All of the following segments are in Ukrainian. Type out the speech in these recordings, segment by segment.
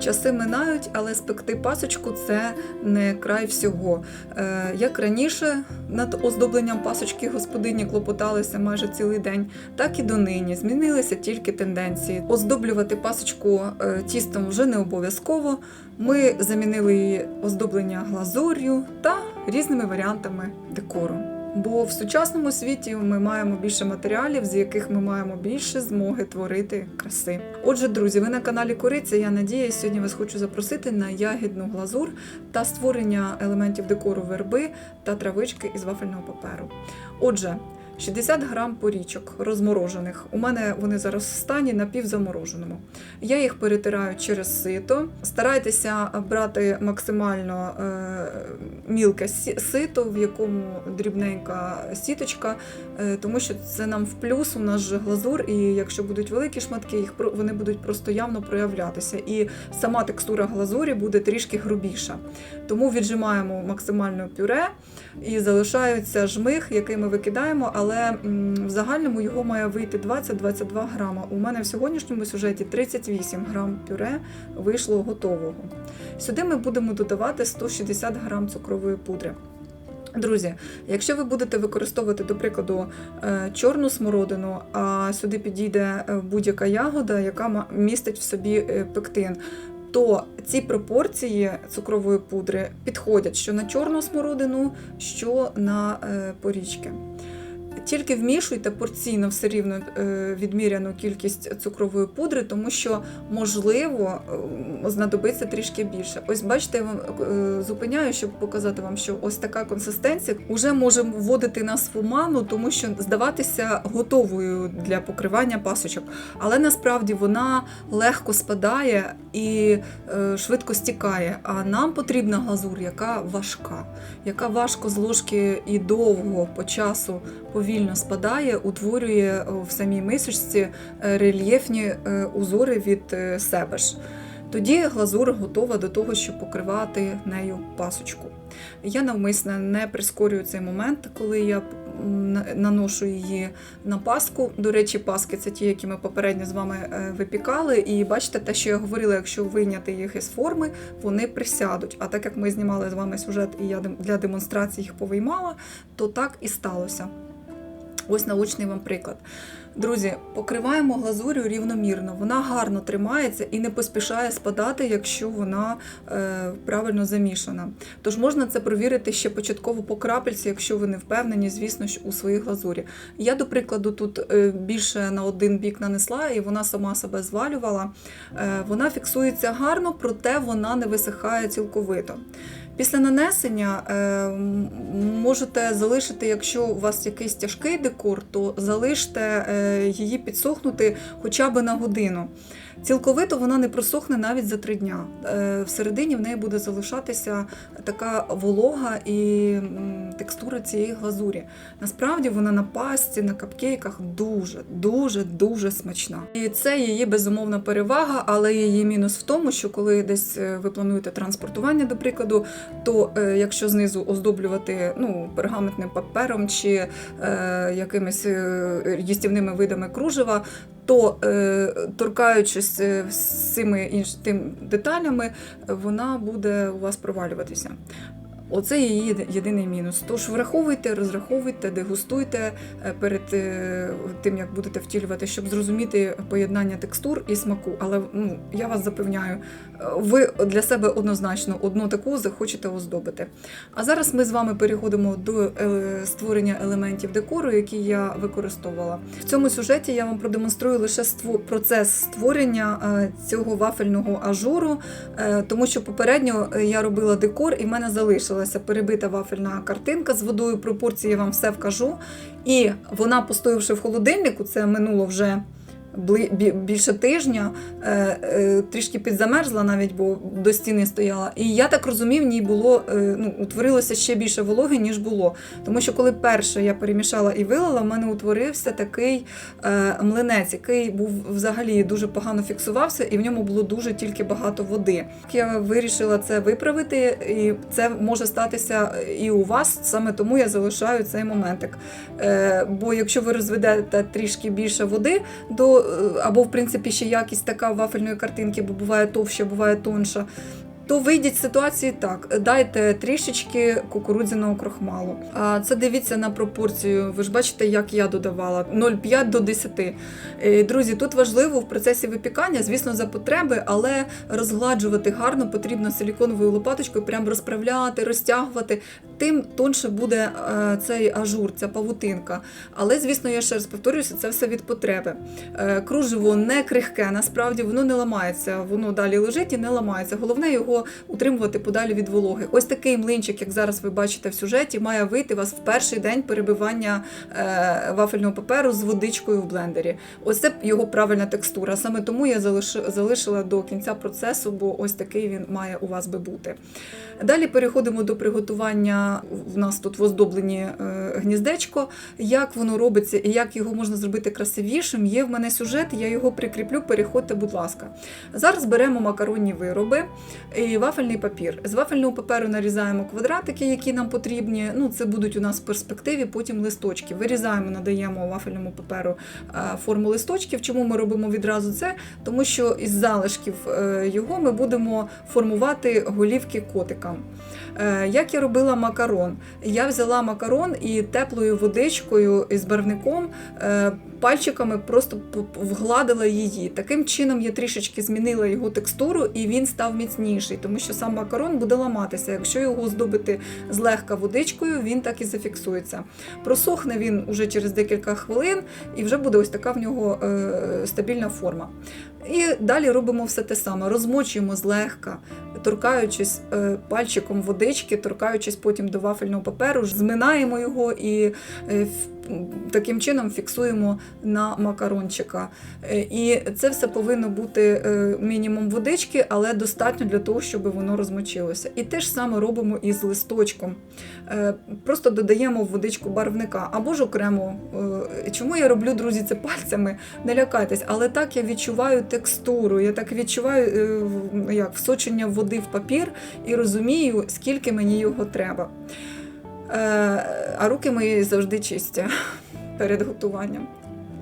Часи минають, але спекти пасочку це не край всього. Е, як раніше над оздобленням пасочки господині клопоталися майже цілий день, так і донині змінилися тільки тенденції. Оздоблювати пасочку е, тістом вже не обов'язково. Ми замінили її оздоблення глазур'ю та різними варіантами декору. Бо в сучасному світі ми маємо більше матеріалів, з яких ми маємо більше змоги творити краси. Отже, друзі, ви на каналі Кориця. Я надія, сьогодні вас хочу запросити на ягідну глазур та створення елементів декору верби та травички із вафельного паперу. Отже. 60 грам порічок розморожених. У мене вони зараз в стані напівзамороженому. Я їх перетираю через сито. Старайтеся брати максимально е, мілке сито, в якому дрібненька сіточка, е, тому що це нам в плюс. У нас же глазур, і якщо будуть великі шматки, їх вони будуть просто явно проявлятися. І сама текстура глазурі буде трішки грубіша. Тому віджимаємо максимально пюре і залишається жмих, який ми викидаємо, але м, в загальному його має вийти 20-22 грама. У мене в сьогоднішньому сюжеті 38 грам пюре вийшло готового. Сюди ми будемо додавати 160 грам цукрової пудри. Друзі, якщо ви будете використовувати, до прикладу, е, чорну смородину, а сюди підійде е, будь-яка ягода, яка містить в собі е, пектин, то ці пропорції цукрової пудри підходять що на чорну смородину, що на порічки. Тільки вмішуйте порційно все рівно е, відміряну кількість цукрової пудри, тому що можливо знадобиться трішки більше. Ось бачите, я вам е, зупиняю, щоб показати вам, що ось така консистенція вже може вводити нас в оману, тому що здаватися готовою для покривання пасочок. Але насправді вона легко спадає і е, швидко стікає. А нам потрібна глазур, яка важка, яка важко з ложки і довго по часу повільно спадає, утворює в самій мисочці е, рельєфні е, узори від е, себе ж. Тоді глазур готова до того, щоб покривати нею пасочку. Я навмисно не прискорюю цей момент, коли я наношу її на паску. До речі, паски це ті, які ми попередньо з вами е, випікали. І бачите, те, що я говорила, якщо вийняти їх із форми, вони присядуть. А так як ми знімали з вами сюжет, і я для демонстрації їх повиймала, то так і сталося. Ось научний вам приклад. Друзі, покриваємо глазурю рівномірно. Вона гарно тримається і не поспішає спадати, якщо вона е, правильно замішана. Тож можна це провірити ще початково по крапельці, якщо ви не впевнені, звісно ж, у своїй глазурі. Я, до прикладу, тут е, більше на один бік нанесла, і вона сама себе звалювала. Е, вона фіксується гарно, проте вона не висихає цілковито. Після нанесення е, можете залишити, якщо у вас якийсь тяжкий декор, то залиште е, її підсохнути хоча б на годину. Цілковито вона не просохне навіть за три дня. Е, всередині в неї буде залишатися така волога і текстура цієї глазурі. Насправді вона на пасті, на капкейках дуже, дуже, смачна. І це її безумовна перевага, але її мінус в тому, що коли десь е, ви плануєте транспортування, до прикладу, то е, якщо знизу оздоблювати ну, пергаментним папером чи е, якимись їстівними видами кружева, то е, торкаючись е, з цими інш, тим деталями, вона буде у вас провалюватися. Оце її єдиний мінус. Тож враховуйте, розраховуйте, дегустуйте е, перед е, тим, як будете втілювати, щоб зрозуміти поєднання текстур і смаку. Але ну, я вас запевняю, е, ви для себе однозначно одну таку захочете оздобити. А зараз ми з вами переходимо до створення елементів декору, які я використовувала. В цьому сюжеті я вам продемонструю лише процес створення цього вафельного ажуру, тому що попередньо я робила декор, і в мене залишилася перебита вафельна картинка з водою. Пропорції я вам все вкажу. І вона, постоявши в холодильнику, це минуло вже більше тижня, е, е, трішки підзамерзла навіть, бо до стіни стояла. І я так розумію, в ній було е, ну, утворилося ще більше вологи, ніж було. Тому що коли перше я перемішала і вилила, в мене утворився такий млинець, який був взагалі дуже погано фіксувався, і в ньому було дуже тільки багато води. Я вирішила це виправити, і це може статися і у вас. Саме тому я залишаю цей моментик. Бо якщо ви розведете трішки більше води до або, е, або в принципі ще якість така вафельної картинки, бо буває товща, буває тонша. То вийдіть з ситуації так: дайте трішечки кукурудзяного крохмалу. А це дивіться на пропорцію. Ви ж бачите, як я додавала 0,5 до 10. Е, Друзі, тут важливо в процесі випікання, звісно, за потреби, але розгладжувати гарно потрібно силіконовою лопаточкою, прям розправляти, розтягувати. Тим тонше буде е, цей ажур, ця павутинка. Але, звісно, я ще раз повторююся, це все від потреби. Е, Кружево не крихке, насправді воно не ламається, воно далі лежить і не ламається. Головне його утримувати подалі від вологи. Ось такий млинчик, як зараз ви бачите в сюжеті, має вийти вас в перший день перебивання е, вафельного паперу з водичкою в блендері. Ось це його правильна текстура. Саме тому я залиш- залишила до кінця процесу, бо ось такий він має у вас би бути. Далі переходимо до приготування. В нас тут в оздобленні е, гніздечко. Як воно робиться і як його можна зробити красивішим, є в мене сюжет, я його прикріплю. Переходьте, будь ласка. Зараз беремо макаронні вироби і вафельний папір. З вафельного паперу нарізаємо квадратики, які нам потрібні. Ну, це будуть у нас в перспективі, потім листочки. Вирізаємо, надаємо вафельному паперу е, форму листочків. Чому ми робимо відразу це? Тому що із залишків е, його ми будемо формувати голівки котикам. Е, Як я робила макарон? Я взяла макарон і теплою водичкою із барвником пальчиками просто вгладила її. Таким чином я трішечки змінила його текстуру, і він став міцніший, тому що сам макарон буде ламатися. Якщо його здобити злегка водичкою, він так і зафіксується. Просохне він уже через декілька хвилин, і вже буде ось така в нього е, стабільна форма. І далі робимо все те саме: розмочуємо злегка, торкаючись е, пальчиком водички, торкаючись потім до вафельного паперу, зминаємо його і е, таким чином фіксуємо на макарончика. Е, І це все повинно бути е, мінімум водички, але достатньо для того, щоб воно розмочилося. І те ж саме робимо і з листочком. Е, Просто додаємо в водичку барвника або ж окремо. Чому я роблю, друзі, це пальцями? Не лякайтесь, але так я відчуваю текстуру, я так відчуваю як всочення води в папір і розумію, скільки мені його треба. Е, А руки мої завжди чисті перед готуванням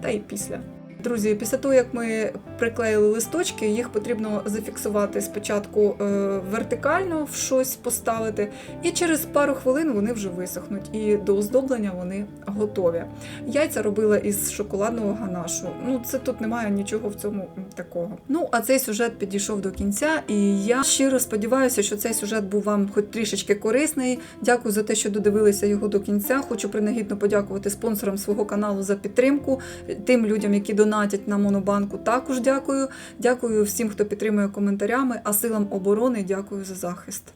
та й після. Друзі, після того, як ми приклеїли листочки, їх потрібно зафіксувати спочатку е, вертикально в щось поставити, і через пару хвилин вони вже висохнуть, і до оздоблення вони готові. Яйця робила із шоколадного ганашу. Ну, це тут немає нічого в цьому такого. Ну, а цей сюжет підійшов до кінця, і я щиро сподіваюся, що цей сюжет був вам хоч трішечки корисний. Дякую за те, що додивилися його до кінця. Хочу принагідно подякувати спонсорам свого каналу за підтримку, тим людям, які донатять на Монобанку. Також дякую. Дякую всім, хто підтримує коментарями, а силам оборони дякую за захист.